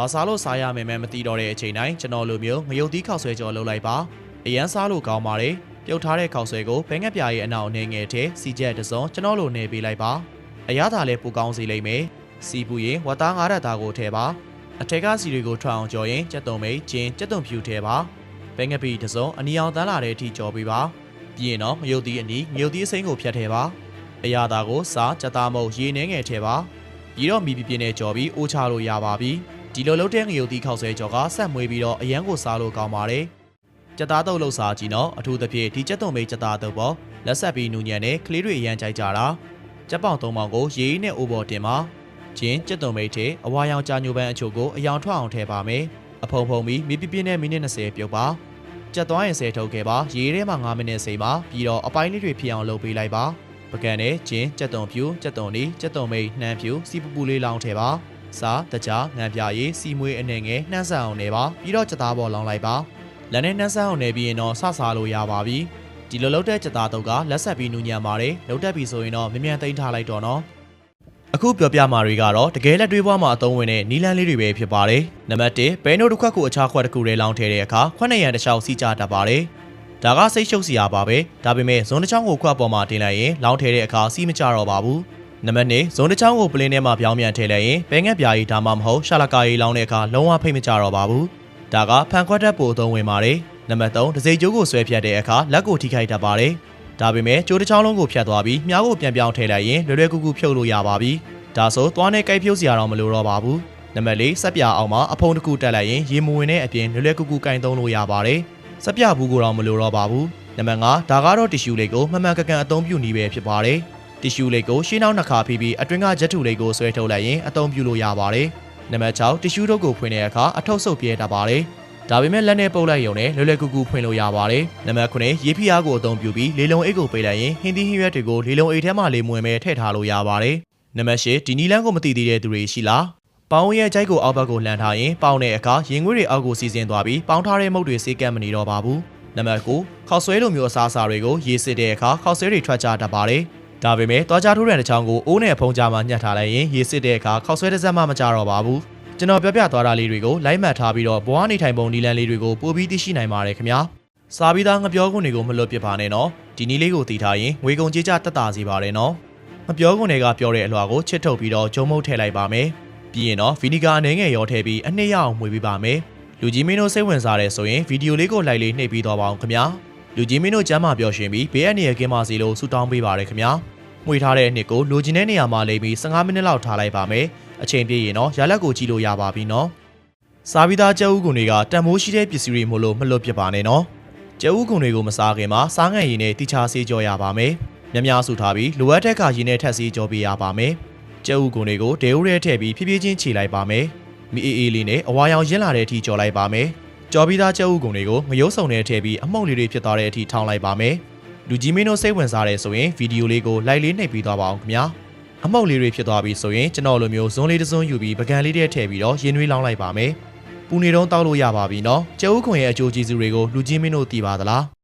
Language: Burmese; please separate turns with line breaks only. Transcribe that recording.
ဘာစားလို့စားရမယ်မဲမသိတော့တဲ့အချိန်တိုင်းကျွန်တော်လိုမျိုးငရုတ်သီးခောက်ဆွဲကြော်လုပ်လိုက်ပါအရန်စားလို့ကောင်းပါတယ်ပြုတ်ထားတဲ့ခောက်ဆွဲကိုဘဲငက်ပြားရဲ့အနောက်အနေငယ်ထဲစီချက်တစ်စုံကျွန်တော်လိုနေပေးလိုက်ပါအရသာလည်းပူကောင်းစေလိမ့်မယ်စီပူရင်ဝတ်သားငါးရက်သားကိုထည့်ပါအထက်ကစီတွေကိုထွက်အောင်ကြော်ရင်ကြက်တုံမိတ်ကျင်းကြက်တုံဖြူထည့်ပါဘဲငက်ပီတစ်စုံအနီအောင်တန်းလာတဲ့အထိကြော်ပေးပါပြီးရင်တော့ငရုတ်သီးအနီငရုတ်သီးအစိမ်းကိုဖြတ်ထည့်ပါအရသာကိုစားကြက်သားမုတ်ရေနှဲငယ်ထည့်ပါပြီးတော့မိပြပြင်းနဲ့ကြော်ပြီးအိုးချလို့ရပါပြီ ဒီလိုလုပ်တဲ့ငရုတ်သီးခောက်ဆွဲကြော်ကဆက်မွေးပြီးတော့အရန်ကိုစားလို့ကောင်းပါတယ်ကြက်သားတုပ်လှုပ်စားကြည့်နော်အထူးသဖြင့်ဒီကြက်တုံမိတ်ကြက်သားတုပ်ပေါ်လက်ဆက်ပြီးနူညံနဲ့ကလေးတွေအရန်ကြိုက်ကြတာကြက်ပေါင်သုံးပေါင်ကိုရေနဲ့အိုးပေါ်တင်ပါချင်းကြက်တုံမိတ်ထဲအဝါရောင်ကြာညိုပန်းအချို့ကိုအယောင်ထွက်အောင်ထည့်ပါမယ်အဖုံဖုံပြီးမိပြပြင်းနဲ့မိနစ်20ပြုတ်ပါကြက်သွားရင်ဆယ်ထုတ်ခဲ့ပါရေထဲမှာ9မိနစ်စိမ်ပါပြီးတော့အပိုင်းလေးတွေဖြစ်အောင်လုပ်ပေးလိုက်ပါပကံနဲ့ကျင်းကြက်တုံဖြူကြက်တုံနီကြက်တုံမိတ်နှမ်းဖြူစီပူပူလေးလောင်းထဲပါ စားတကြားငံပြရည်စီမွေးအနေငယ်နှမ်းဆန်အောင်နေပါပြီးတော့ကြက်သားပေါ်လောင်းလိုက်ပါလက်နဲ့နှမ်းဆန်အောင်နေပြီးရင်တော့ဆဆာလို့ရပါပြီဒီလိုလုပ်တဲ့ကြက်သားတုပ်ကလက်ဆက်ပြီးနူညံပါတယ်လုပ်တတ်ပြီဆိုရင်တော့မြ мян သိမ်းထားလိုက်တော့နော်အခုပြောပြမှာတွေကတော့တကယ်လက်တွေးပွားမှာအသုံးဝင်တဲ့နီလန်းလေးတွေပဲဖြစ်ပါတယ်နံပါတ်1ဘဲနို့တစ်ခွက်ကိုအခြားခွက်တစ်ခုထဲလောင်းထည့်တဲ့အခါခွက်နဲ့ရံတစ်ချောင်းစီးကြတတ်ပါတယ် ဒါကစိတ်ရှုပ်စရာပါပဲဒါပေမဲ့ဇွန်တစ်ချောင်းကိုခွက်ပေါ်မှာတင်လိုက်ရင်လောင်းထဲတဲ့အခါစီးမကြတော့ပါဘူး နံပါတ်2ဇွန်တစ်ချောင်းကိုပလင်းထဲမှာပြောင်းပြန်ထည့်လိုက်ရင်ဘဲငက်ပြားကြီးဒါမှမဟုတ်ရှာလကာကြီးလောင်းတဲ့အခါလုံးဝဖိတ်မကြတော့ပါဘူးဒါကဖန်ခွက်တက်ပို့အသုံးဝင်ပါတယ်နံပါတ်3ဒစိကျိုးကိုဆွဲဖြတ်တဲ့အခါလက်ကိုထိခိုက်တတ်ပါတယ်ဒါပေမဲ့ကြိုးတစ်ချောင်းလုံးကိုဖြတ်သွားပြီးမြားကိုပြန်ပြောင်းထည့်လိုက်ရင်လွယ်လွယ်ကူကူဖြုတ်လို့ရပါပြီဒါဆိုသွားနဲ့ကြိုက်ဖြုတ်စရာတော့မလိုတော့ပါဘူးနံပါတ်4စက်ပြအောင်မှာအဖုံတစ်ခုတက်လိုက်ရင်ရေမဝင်တဲ့အပြင်လွယ်လွယ်ကူကူကင်သုံးလို့ရပါတယ်စက်ပြဘူးကိုတော့မလိုတော့ပါဘူးနံပါတ်5ဒါကတော့တီရှူလေးကိုမှန်မှန်ကန်ကန်အသုံးပြုနည်းပဲဖြစ်ပါတယ် တီရှူလေးကိုရှင်းနောက်နှစ်ခါဖိပြီးအတွင်းကဂျက်ထူလေးကိုဆွဲထုတ်လိုက်ရင်အသုံးပြုလို့ရပါတယ်နံပါတ်6တီရှူတို့ကိုဖွင့်တဲ့အခါအထုပ်ဆုပ်ပြဲတတ်ပါတယ်ဒါပေမဲ့လက်နဲ့ပုတ်လိုက်ရုံနဲ့လွယ်လွယ်ကူကူဖွင့်လို့ရပါတယ်နံပါတ်9ရေဖိအားကိုအသုံးပြုပြီးလေလုံအိတ်ကိုပေးလိုက်ရင်ဟင်းသီးဟင်းရွက်တွေကိုလေလုံအိတ်ထဲမှာလေမွင်ပဲထည့်ထားလို့ရပါတယ်နံပါတ်10ဒီနီလန်းကိုမသိသေးတဲ့သူတွေရှိလားပေါင်းရဲ့ကြိုက်ကိုအောက်ဘက်ကိုလှန်ထားရင်ပေါင်းတဲ့အခါရင်ငွေတွေအောက်ကိုစီစဉ်သွားပြီးပေါင်းထားတဲ့မုတ်တွေစေးကပ်မနေတော့ပါဘူးနံပါတ်9ခောက်ဆွဲလိုမျိုးအစားအစာတွေကိုရေစစ်တဲ့အခါခောက်ဆွဲတွေထွက်ကြတတ်ပါတယ် ဒါပေမဲ့သွားကြထိုးတဲ့တစ်ချောင်းကိုအိုးနဲ့ဖုံးကြမှာညှက်ထားလိုက်ရင်ရေစစ်တဲ့အခါခောက်ဆွဲတစ်စက်မှမကြတော့ပါဘူးကျွန်တော်ပြောပြသွားတာလေးတွေကိုလိုက်မှတ်ထားပြီးတော့ဘဝနေထိုင်ပုံနီလန်းလေးတွေကိုပို့ပြီးသိရှိနိုင်ပါတယ်ခင်ဗျာစားပြီးသားငပြောခွန်တွေကိုမလွတ်ပစ်ပါနဲ့နော်ဒီနည်းလေးကိုသိထားရင်ငွေကုန်ကြေးကြတက်တာစီပါတယ်နော်ငပြောခွန်တွေကပြောတဲ့အလွှာကိုချစ်ထုတ်ပြီးတော့ဂျုံမုတ်ထည့်လိုက်ပါမယ်ပြီးရင်တော့ဗီနီဂါအနှဲငယ်ရောထည့်ပြီးအနှစ်ရအောင်မှွေပေးပါမယ်လူကြီးမင်းတို့စိတ်ဝင်စားတယ်ဆိုရင်ဗီဒီယိုလေးကိုလိုက်လေးနှိပ်ပြီးတော့ပါအောင်ခင်ဗျာ လူကြီးမင်းတို့ကျမ်းမာပျော်ရွှင်ပြီးဘေးအန္တရာယ်ကင်းပါစေလို့ဆုတောင်းပေးပါရခင်ဗျာမှွေထားတဲ့အနှစ်ကိုလူကြီးတဲ့နေရာမှာလိမ့်ပြီး15မိနစ်လောက်ထားလိုက်ပါမယ်အချိန်ပြည့်ရင်တော့ရလက်ကိုကြည့်လို့ရပါပြီနော်စားပြီးသားကြက်ဥကွန်တွေကတန်မိုးရှိတဲ့ပစ္စည်းတွေမို့လို့မလွတ်ပြပါနဲ့နော်ကြက်ဥကွန်တွေကိုမစားခင်မှာစားငံရည်နဲ့တိချာဆေးကြောရပါမယ်မြများစုထားပြီးလိုအပ်တဲ့အခါရည်နဲ့ထက်ဆေးကြောပေးရပါမယ်ကြက်ဥကွန်တွေကိုဒေဦးရဲထည့်ပြီးဖြည်းဖြည်းချင်းခြေလိုက်ပါမယ်မီအေးအေးလေးနဲ့အဝါရောင်ရင်းလာတဲ့အထိကြော်လိုက်ပါမယ် ကြော်ပြီးသားကြက်ဥကွန်တွေကိုငရုတ်စုံနဲ့ထည့်ပြီးအမှုန့်လေးတွေဖြစ်သွားတဲ့အထိထောင်းလိုက်ပါမယ်လူကြီးမင်းတို့စိတ်ဝင်စားတယ်ဆိုရင်ဗီဒီယိုလေးကိုလိုက်လေးနှိပ်ပြီးသွားပါအောင်ခင်ဗျာအမောက်လေးတွေဖြစ်သွားပြီဆိုရင်ကျွန်တော်လိုမျိုးဇွန်းလေးတစ်စုံယူပြီးပကံလေးတွေထည့်ပြီးတော့ရင်သွေးလောင်းလိုက်ပါမယ်။ပူနေတော့တောက်လို့ရပါပြီနော်။ကျဲဥခွန်ရဲ့အကျိုးကျေးဇူးတွေကိုလူကြီးမင်းတို့သိပါသလား